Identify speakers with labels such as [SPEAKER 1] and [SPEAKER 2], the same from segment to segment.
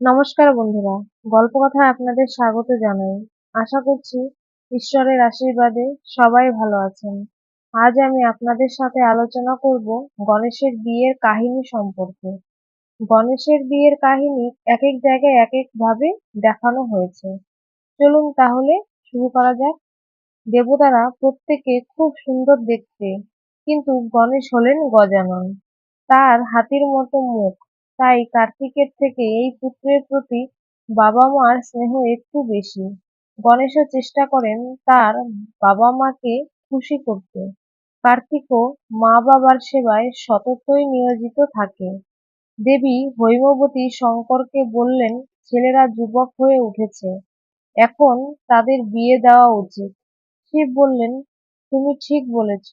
[SPEAKER 1] নমস্কার বন্ধুরা গল্প কথায় আপনাদের স্বাগত জানাই। আশা করছি ঈশ্বরের আশীর্বাদে সবাই ভালো আছেন। আজ আমি আপনাদের সাথে আলোচনা করব গণেশের বিয়ের কাহিনী সম্পর্কে। গণেশের বিয়ের কাহিনী এক এক জায়গায় এক এক ভাবে দেখানো হয়েছে। চলুন তাহলে শুরু করা যাক। দেবতারা প্রত্যেকে খুব সুন্দর দেখতে, কিন্তু গণেশ হলেন গজানন। তার হাতির মতো মুখ তাই কার্তিকের থেকে এই পুত্রের প্রতি বাবা মার স্নেহ একটু বেশি। গণেশও চেষ্টা করেন তার বাবা মাকে খুশি করতে। কার্তিকও মা বাবার সেবায় সততই নিয়োজিত থাকে। দেবী হৈমবতী শঙ্করকে বললেন, ছেলেরা যুবক হয়ে উঠেছে, এখন তাদের বিয়ে দেওয়া উচিত। শিব বললেন, তুমি ঠিক বলেছ।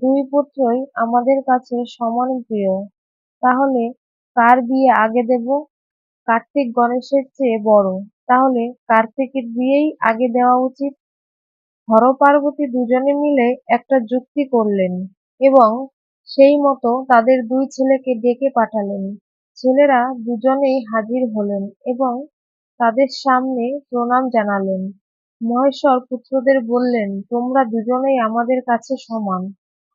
[SPEAKER 1] দুই পুত্রই আমাদের কাছে সমান প্রিয়। তাহলে কার বিয়ে আগে দেব? কার্তিক গণেশের চেয়ে বড়। তাহলে কার্তিকের বিয়েই আগে দেওয়া উচিত? হর পার্বতী দুজনে মিলে একটা যুক্তি করলেন এবং সেই মতো তাদের দুই ছেলেকে ডেকে পাঠালেন। ছেলেরা দুজনেই হাজির হলেন এবং তাদের সামনে প্রণাম জানালেন। মহেশ্বর পুত্রদের বললেন, তোমরা দুজনেই আমাদের কাছে সমান।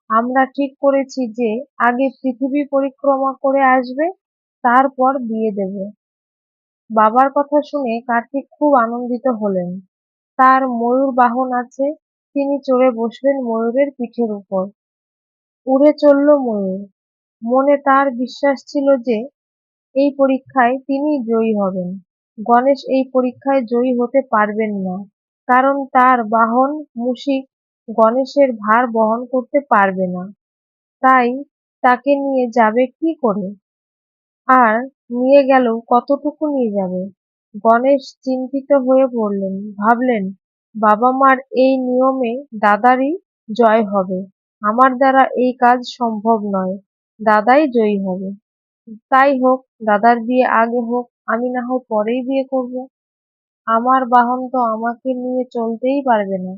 [SPEAKER 1] আমরা ঠিক করেছি যে আগে পৃথিবী পরিক্রমা করে আসবে তারপর বিয়ে দেব। বাবার কথা শুনে কার্তিক খুব আনন্দিত হলেন। তার ময়ূর বাহন আছে, তিনি চড়ে বসলেন ময়ূরের পিঠের উপর। উড়ে চলল ময়ূর। মনে তার বিশ্বাস ছিল যে, এই পরীক্ষায় তিনি জয়ী হবেন। গণেশ এই পরীক্ষায় জয়ী হতে পারবেন না, কারণ তার বাহন মুশিক গণেশের ভার বহন করতে পারবে না। তাই তাকে নিয়ে যাবে কি করে? আর নিয়ে গেলেও কতটুকু নিয়ে যাবে? গণেশ চিন্তিত হয়ে পড়লেন। ভাবলেন, বাবা মার এই নিয়মে দাদারই জয় হবে। আমার দ্বারা এই কাজ সম্ভব নয়। দাদাই জয়ী হবে। তাই হোক, দাদার বিয়ে আগে হোক, আমি না হয় পরেই বিয়ে করব। আমার বাহন তো আমাকে নিয়ে চলতেই পারবে না।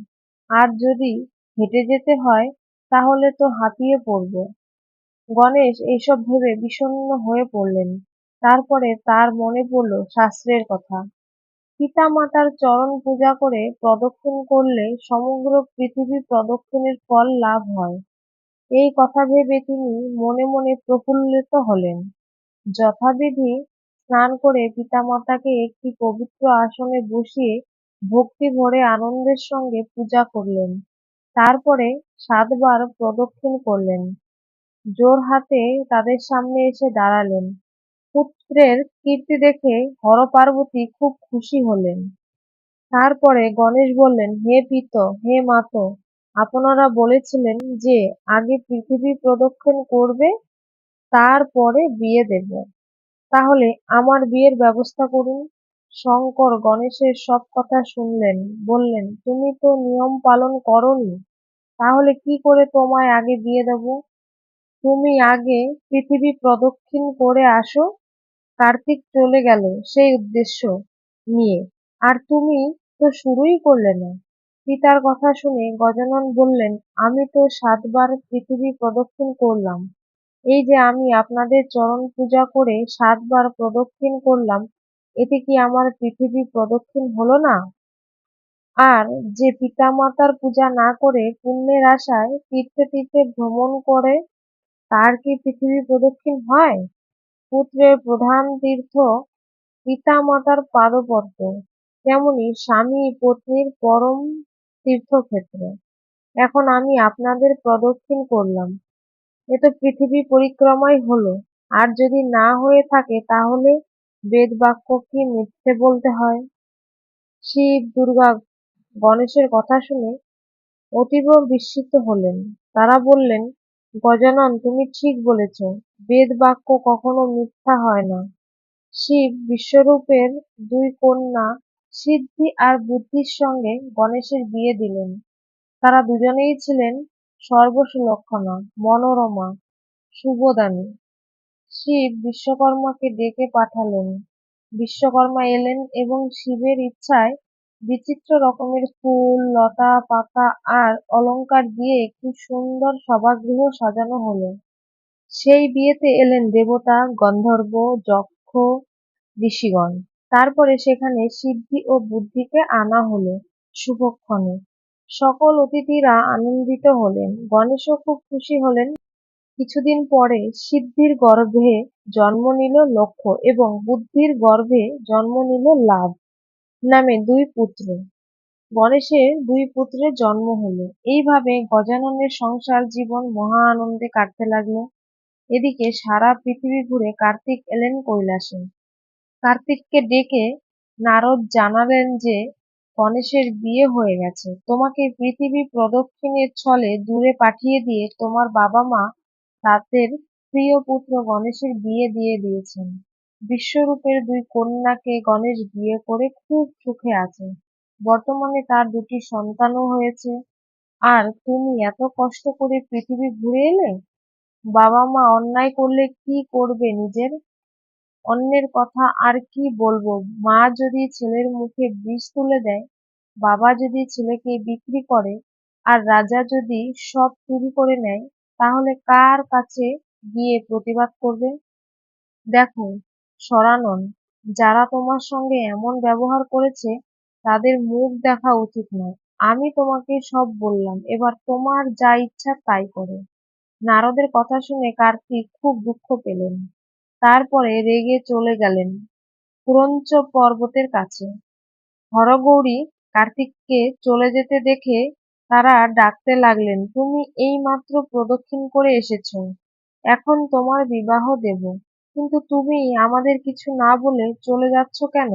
[SPEAKER 1] আর যদি হেঁটে যেতে হয়, তাহলে তো হাঁপিয়ে পড়ব। গণেশ এইসব ভেবে বিষণ্ণ হয়ে পড়লেন। তারপরে তার মনে পড়ল শাস্ত্রের কথা। পিতা মাতার চরণ পূজা করে প্রদক্ষিণ করলে সমগ্র পৃথিবী প্রদক্ষিণের ফল লাভ হয়। এই কথা ভেবে তিনি মনে মনে প্রফুল্লিত হলেন। যথাবিধি স্নান করে পিতামাতাকে একটি পবিত্র আসনে বসিয়ে ভক্তি ভরে আনন্দের সঙ্গে পূজা করলেন। তারপরে সাতবার প্রদক্ষিণ করলেন। জোর হাতে তাদের সামনে এসে দাঁড়ালেন। পুত্রের কীর্তি দেখে হরপার্বতী খুব খুশি হলেন। তারপরে গণেশ বললেন, হে পিত, হে মাত, আপনারা বলেছিলেন যে আগে পৃথিবী প্রদক্ষিণ করবে, তারপরে বিয়ে দেব। তাহলে আমার বিয়ের ব্যবস্থা করুন। শঙ্কর গণেশের সব কথা শুনলেন, বললেন, তুমি তো নিয়ম পালন করনি, তাহলে কি করে তোমায় আগে বিয়ে দেব? তুমি আগে পৃথিবী প্রদক্ষিণ করে আসো। কার্তিক চলে গেল সেই উদ্দেশ্য নিয়ে। আর তুমি তো শুরুই করলে না। পিতার কথা শুনে গজানন বললেন, আমি তো সাতবার পৃথিবী প্রদক্ষিণ করলাম। এই যে আমি আপনাদের চরণ পূজা করে সাতবার প্রদক্ষিণ করলাম, এতে কি আমার পৃথিবী প্রদক্ষিণ হলো না? আর যে পিতামাতার পূজা না করে পুণ্যের আশায় তীর্থে তীর্থে ভ্রমণ করে তার কি পৃথিবী প্রদক্ষিণ হয়? পুত্রের প্রধান তীর্থ পিতামাতার পাদপদ্ম। তেমনি স্বামী পত্নীর পরম তীর্থক্ষেত্র। এখন আমি আপনাদের প্রদক্ষিণ করলাম। এ তো পৃথিবী পরিক্রমাই হলো। আর যদি না হয়ে থাকে, তাহলে বেদ বাক্য কি মিথ্যে বলতে হয়? শিব, দুর্গা, গণেশের কথা শুনে অতীব বিস্মিত হলেন। তারা বললেন গজানন, তুমি ঠিক বলেছ বেদ বাক্য কখনো মিথ্যা হয় না। শিব বিশ্বরূপের দুই কন্যা সিদ্ধি আর বুদ্ধির সঙ্গে গণেশের বিয়ে দিলেন। তারা দুজনেই ছিলেন সর্বসুলক্ষণা, মনোরমা শুভদানী শিব বিশ্বকর্মাকে ডেকে পাঠালেন। বিশ্বকর্মা এলেন এবং শিবের ইচ্ছায় বিচিত্র রকমের ফুল, লতা, পাতা আর অলংকার দিয়ে একটি সুন্দর সভাগৃহ সাজানো হলো। সেই বিয়েতে এলেন দেবতা, গন্ধর্ব, যক্ষ, ঋষিগণ। তারপরে সেখানে সিদ্ধি ও বুদ্ধিকে আনা হলো শুভক্ষণে। সকল অতিথিরা আনন্দিত হলেন। গণেশও খুব খুশি হলেন। কিছুদিন পরে সিদ্ধির গর্ভে জন্ম নিল লক্ষ্য এবং বুদ্ধির গর্ভে জন্ম নিল লাভ। নামে দুই পুত্র। গণেশের দুই পুত্রের জন্ম হলো। এইভাবে গজাননের সংসার জীবন মহা আনন্দে কাটতে লাগল। এদিকে সারা পৃথিবী ঘুরে কার্তিক এলেন কৈলাসে। কার্তিককে ডেকে নারদ জানালেন যে, গণেশের বিয়ে হয়ে গেছে। তোমাকে পৃথিবী প্রদক্ষিণের ছলে দূরে পাঠিয়ে দিয়ে তোমার বাবা মা তাদের প্রিয় পুত্র গণেশের বিয়ে দিয়ে দিয়েছেন। বিশ্বরূপের দুই কন্যাকে গণেশ বিয়ে করে খুব সুখে আছে। বর্তমানে তার দুটি সন্তানও হয়েছে। আর তুমি এত কষ্ট করে পৃথিবী ঘুরে এলে? বাবা মা অন্যায় করলে কি করবে নিজের? অন্যের কথা আর কি বলব? মা যদি ছেলের মুখে বিষ তুলে দেয়, বাবা যদি ছেলেকে বিক্রি করে, আর রাজা যদি সব চুরি করে নেয়, তাহলে কার কাছে গিয়ে প্রতিবাদ করবে? দেখো সরানন যারা তোমার সঙ্গে এমন ব্যবহার করেছে, তাদের মুখ দেখা উচিত নয়। আমি তোমাকে সব বললাম, এবার তোমার যা ইচ্ছা তাই করো। নারদের কথা শুনে কার্তিক খুব দুঃখ পেলেন। তারপরে রেগে চলে গেলেন ক্রঞ্চ পর্বতের কাছে। হরগৌরী কার্তিককে চলে যেতে দেখে তারা ডাকতে লাগলেন, তুমি এই মাত্র প্রদক্ষিণ করে এসেছ। এখন তোমার বিবাহ দেব। কিন্তু তুমি আমাদের কিছু না বলে চলে যাচ্ছ কেন?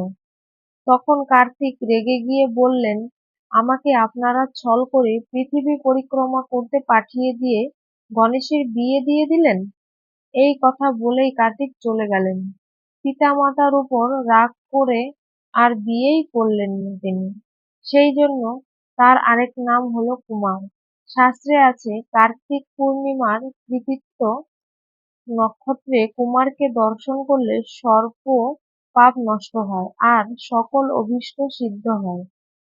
[SPEAKER 1] তখন কার্তিক রেগে গিয়ে বললেন, আমাকে আপনারা ছল করে পৃথিবী পরিক্রমা করতে পাঠিয়ে দিয়ে গণেশের বিয়ে দিয়ে দিলেন? এই কথা বলেই কার্তিক চলে গেলেন। পিতামাতার উপর রাগ করে আর বিয়েই করলেন না তিনি। সেই জন্য তার আরেক নাম হলো কুমার। শাস্ত্রে আছে, কার্তিক পূর্ণিমার কৃতিত্ব নক্ষত্রে কুমারকে দর্শন করলে সর্প পাপ নষ্ট হয় আর সকল অভীষ্ট সিদ্ধ হয়।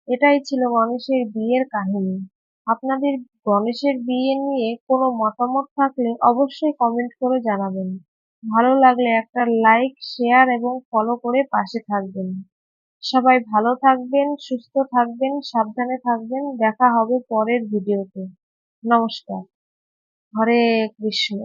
[SPEAKER 1] এটাই ছিল গণেশের বিয়ের কাহিনী। আপনাদের গণেশের বিয়ে নিয়ে কোনো মতামত থাকলে অবশ্যই কমেন্ট করে জানাবেন। ভালো লাগলে একটা লাইক শেয়ার এবং ফলো করে পাশে থাকবেন। সবাই ভালো থাকবেন, সুস্থ থাকবেন, সাবধানে থাকবেন। দেখা হবে পরের ভিডিওতে নমস্কার। হরে কৃষ্ণ।